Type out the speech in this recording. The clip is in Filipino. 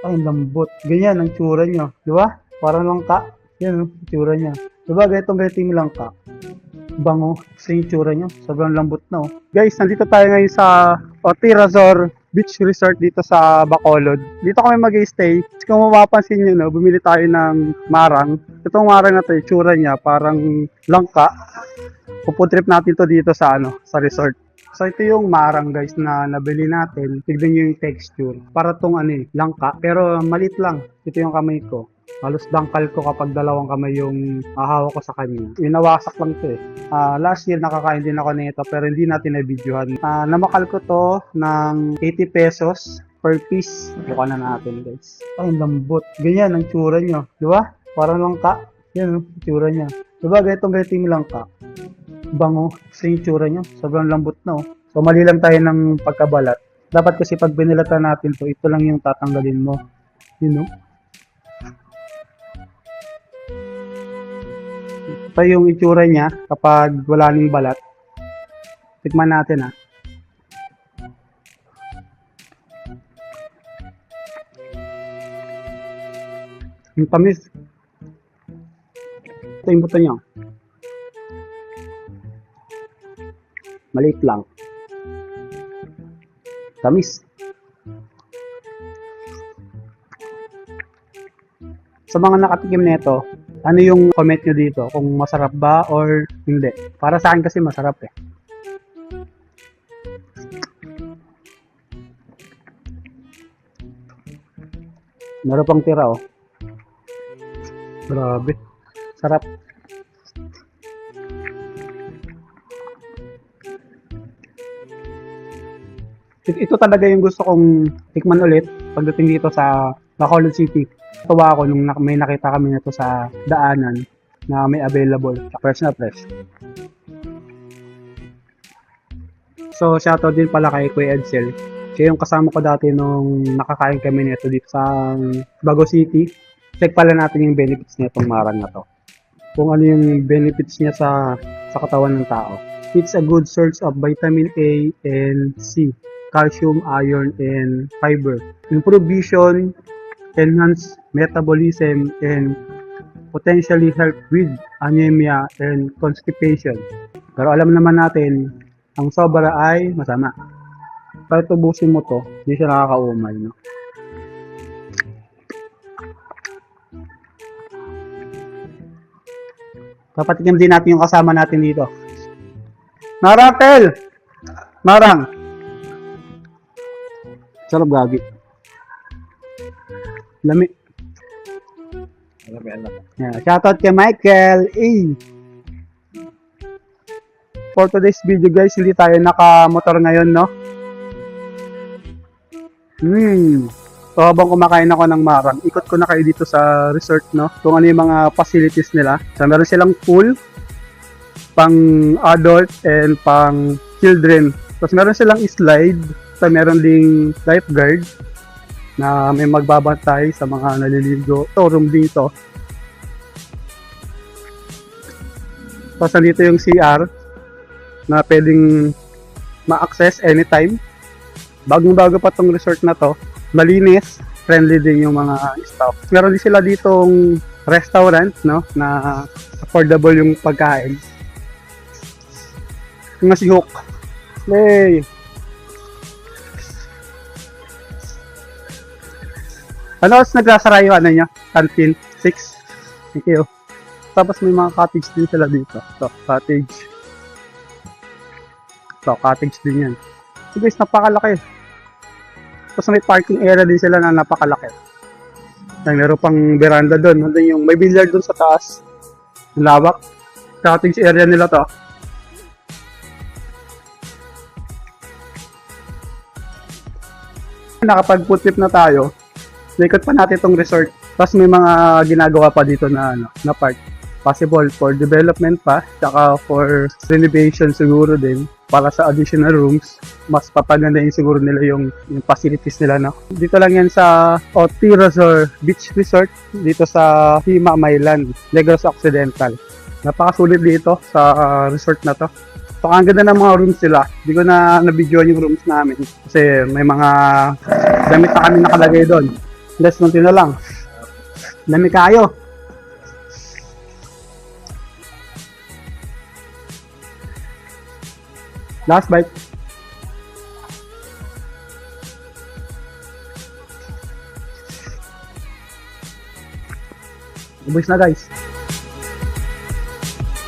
Ay, lambot. Ganyan ang tsura niya. Di ba? Parang langka. Yan ang tsura niya. Di ba? Ganitong ganito yung langka. Bango. Kasi yung tsura niya. Sobrang lambot na oh. Guys, nandito tayo ngayon sa Otirazor Beach Resort dito sa Bacolod. Dito kami mag-stay. Kung mapapansin nyo, no, bumili tayo ng marang. Itong marang na to, yung tsura niya, parang langka. Puputrip natin to dito sa ano, sa resort. So ito yung marang guys na nabili natin. Tignan nyo yung texture. Para tong ano eh, langka. Pero malit lang. Ito yung kamay ko. Halos dangkal ko kapag dalawang kamay yung ahawak ko sa kanya. Inawasak lang to eh. Ah, last year nakakain din ako nito pero hindi natin na-videohan. Ah, namakal ko to ng 80 pesos per piece. Buka na natin guys. Ay, lambot. Ganyan ang tsura niya. Di ba? Parang langka. Yan ang tsura niya. Di ba? Ganitong ganito yung langka bango sa yung tsura niya. Sobrang lambot na oh. So mali lang tayo ng pagkabalat. Dapat kasi pag binilatan natin to, ito lang yung tatanggalin mo. You know? Ito yung itsura niya kapag wala ning balat. Tikman natin ah. Yung tamis. Ito yung buto niya. Maliit lang. Tamis. Sa mga nakatikim nito, ano yung comment nyo dito? Kung masarap ba or hindi? Para sa akin kasi masarap eh. Meron pang tira oh. Grabe. Sarap. Ito talaga yung gusto kong tikman ulit pagdating dito sa Bacolod City. Tuwa ako nung may nakita kami nito sa daanan na may available. Fresh na fresh. So, shoutout din pala kay Kuya Edsel. Siya yung kasama ko dati nung nakakain kami nito dito sa Bago City. Check pala natin yung benefits nitong marang na to. Kung ano yung benefits niya sa sa katawan ng tao. It's a good source of vitamin A and C calcium, iron, and fiber. Improve vision, enhance metabolism, and potentially help with anemia and constipation. Pero alam naman natin, ang sobra ay masama. Kahit tubusin mo to, hindi siya nakakaumay. No? Papatikim din natin yung kasama natin dito. Maratel! Marang! Sarap gagi. Lami. Yeah, shoutout kay Michael. Eh. For today's video guys, hindi tayo naka-motor ngayon, no? Hmm. So habang kumakain ako ng marang, ikot ko na kayo dito sa resort, no? Kung ano yung mga facilities nila. So meron silang pool, pang adult and pang children. Tapos meron silang slide, so meron ding lifeguard na may magbabantay sa mga naliligo. Ito, room dito. Tapos nandito yung CR na pwedeng ma-access anytime. Bagong-bago pa tong resort na to. Malinis, friendly din yung mga staff. Meron din sila ditong restaurant, no, na affordable yung pagkain. Yung si Hook. Yay! Ano oras nagsasara yung ano niya? Canteen? 6? Thank you. Tapos may mga cottage din sila dito. Ito, cottage. Ito, cottage din yan. So guys, napakalaki. Tapos may parking area din sila na napakalaki. Ay, meron pang veranda doon. Nandun yung may billiard doon sa taas. Lawak. Cottage area nila to. Nakapag-food na tayo. Naikot pa natin itong resort. Tapos may mga ginagawa pa dito na ano, na part. Possible for development pa, tsaka for renovation siguro din para sa additional rooms. Mas papagandahin siguro nila yung, yung facilities nila, no? Dito lang yan sa Otirazor Beach Resort, dito sa Hima, Maylan, Negros Occidental. Napakasulit dito sa ah, resort na to. So, ang ganda ng mga rooms nila. Hindi ko na na-video yung rooms namin kasi may mga damit na kami nakalagay doon. Less konti na lang. Lami kayo. Last bite. Ubus na guys.